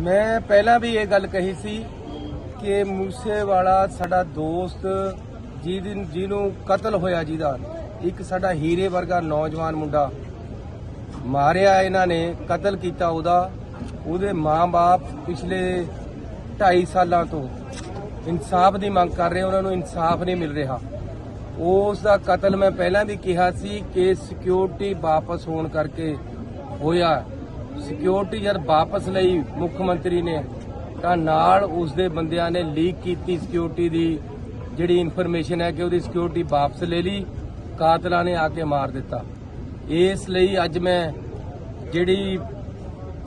ਮੈਂ ਪਹਿਲਾਂ ਵੀ ਇਹ ਗੱਲ ਕਹੀ ਸੀ ਕਿ ਮੂਸੇਵਾਲਾ ਸਾਡਾ ਦੋਸਤ ਜਿਹਦੇ ਜਿਹਨੂੰ ਕਤਲ ਹੋਇਆ ਜਿਹਦਾ, ਇੱਕ ਸਾਡਾ ਹੀਰੇ ਵਰਗਾ ਨੌਜਵਾਨ ਮੁੰਡਾ ਮਾਰਿਆ ਇਹਨਾਂ ਨੇ, ਕਤਲ ਕੀਤਾ ਉਹਦਾ, ਉਹਦੇ ਮਾਂ-ਬਾਪ ਪਿਛਲੇ 2.5 ਸਾਲਾਂ ਤੋਂ ਇਨਸਾਫ ਦੀ ਮੰਗ ਕਰ ਰਹੇ, ਉਹਨਾਂ ਨੂੰ ਇਨਸਾਫ ਨਹੀਂ ਮਿਲ ਰਿਹਾ। ਉਸ ਦਾ ਕਤਲ ਮੈਂ ਪਹਿਲਾਂ ਵੀ ਕਿਹਾ ਸੀ ਕਿ ਸਿਕਿਉਰਿਟੀ ਵਾਪਸ ਹੋਣ ਕਰਕੇ ਹੋਇਆ। ਸਿਕਿਉਰਿਟੀ ਜਦ ਵਾਪਸ ਲਈ ਮੁੱਖ ਮੰਤਰੀ ਨੇ, ਤਾਂ ਨਾਲ ਉਸ ਦੇ ਬੰਦਿਆਂ ਨੇ ਲੀਕ ਕੀਤੀ ਸਿਕਿਉਰਿਟੀ ਦੀ ਜਿਹੜੀ ਇਨਫੋਰਮੇਸ਼ਨ ਹੈ ਕਿ ਉਹਦੀ ਸਿਕਿਉਰਿਟੀ ਵਾਪਸ ਲੈ ਲਈ, ਕਾਤਲਾਂ ਨੇ ਆ ਕੇ ਮਾਰ ਦਿੱਤਾ। ਇਸ ਲਈ ਅੱਜ ਮੈਂ ਜਿਹੜੀ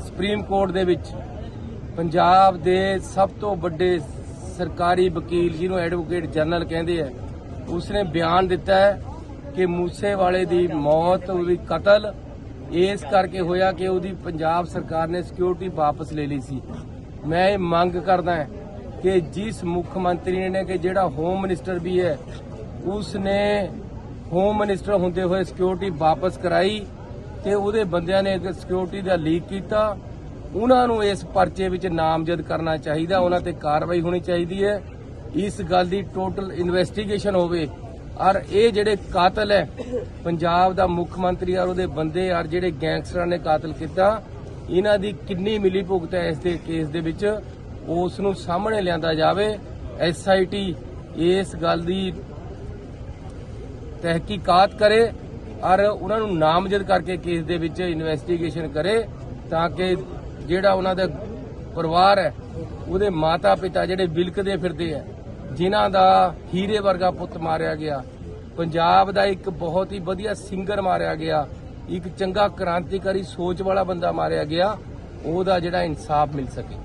ਸੁਪਰੀਮ ਕੋਰਟ ਦੇ ਵਿੱਚ ਪੰਜਾਬ ਦੇ ਸਭ ਤੋਂ ਵੱਡੇ ਸਰਕਾਰੀ ਵਕੀਲ ਜਿਹਨੂੰ ਐਡਵੋਕੇਟ ਜਨਰਲ ਕਹਿੰਦੇ ਆ, ਉਸਨੇ ਬਿਆਨ ਦਿੱਤਾ ਹੈ ਕਿ ਮੂਸੇਵਾਲੇ ਦੀ ਮੌਤ ਉਹਦੀ ਕਤਲ ਇਸ ਕਰਕੇ ਹੋਇਆ ਕਿ ਉਹਦੀ ਪੰਜਾਬ ਸਰਕਾਰ ਨੇ ਸਿਕਿਉਰਿਟੀ ਵਾਪਸ ਲੈ ਲਈ ਸੀ। ਮੈਂ ਇਹ ਮੰਗ ਕਰਦਾ ਹਾਂ ਕਿ ਜਿਸ ਮੁੱਖ ਮੰਤਰੀ ਨੇ ਕਿ ਜਿਹੜਾ ਹੋਮ ਮਿਨਿਸਟਰ ਵੀ ਹੈ, ਉਸਨੇ ਹੋਮ ਮਿਨਿਸਟਰ ਹੁੰਦੇ ਹੋਏ ਸਿਕਿਉਰਿਟੀ ਵਾਪਸ ਕਰਾਈ ਤੇ ਉਹਦੇ ਬੰਦਿਆਂ ਨੇ ਸਿਕਿਉਰਿਟੀ ਦਾ ਲੀਕ ਕੀਤਾ। ਉਹਨਾਂ ਨੂੰ ਇਸ ਪਰਚੇ ਵਿੱਚ ਨਾਮਜ਼ਦ ਕਰਨਾ ਚਾਹੀਦਾ, ਉਹਨਾਂ ਤੇ ਕਾਰਵਾਈ ਹੋਣੀ ਚਾਹੀਦੀ ਹੈ। ਇਸ ਗੱਲ ਦੀ ਟੋਟਲ ਇਨਵੈਸਟੀਗੇਸ਼ਨ ਹੋਵੇ ਔਰ ਇਹ ਜਿਹੜੇ ਕਾਤਲ ਹੈ, ਪੰਜਾਬ ਦਾ ਮੁੱਖ ਮੰਤਰੀ ਔਰ ਉਹਦੇ ਬੰਦੇ ਔਰ ਜਿਹੜੇ ਗੈਂਗਸਟਰਾਂ ਨੇ ਕਾਤਲ ਕੀਤਾ, ਇਹਨਾਂ ਦੀ ਕਿੰਨੀ ਮਿਲੀ ਭੁਗਤ ਹੈ ਇਸ ਦੇ ਕੇਸ ਦੇ ਵਿੱਚ, ਉਸ ਨੂੰ ਸਾਹਮਣੇ ਲਿਆਂਦਾ ਜਾਵੇ। ਐਸਆਈਟੀ ਇਸ ਗੱਲ ਦੀ ਤਹਿਕੀਕਾਤ ਕਰੇ ਔਰ ਉਹਨਾਂ ਨੂੰ ਨਾਮਜ਼ਦ ਕਰਕੇ ਕੇਸ ਦੇ ਵਿੱਚ ਇਨਵੈਸਟੀਗੇਸ਼ਨ ਕਰੇ ਤਾਂ ਕਿ ਜਿਹੜਾ ਉਹਨਾਂ ਦਾ ਪਰਿਵਾਰ ਹੈ, ਉਹਦੇ ਮਾਤਾ ਪਿਤਾ ਜਿਹੜੇ ਵਿਲਕਦੇ ਫਿਰਦੇ ਆ ਜਿਨ੍ਹਾਂ ਦਾ ਹੀਰੇ ਵਰਗਾ ਪੁੱਤ ਮਾਰਿਆ ਗਿਆ। ਪੰਜਾਬ ਦਾ ਇੱਕ ਬਹੁਤ ਹੀ ਵਧੀਆ ਸਿੰਗਰ ਮਾਰਿਆ ਗਿਆ। ਇੱਕ ਚੰਗਾ ਕ੍ਰਾਂਤੀਕਾਰੀ ਸੋਚ ਵਾਲਾ ਬੰਦਾ ਮਾਰਿਆ ਗਿਆ। ਉਹਦਾ ਜਿਹੜਾ ਇਨਸਾਫ ਮਿਲ ਸਕੇ।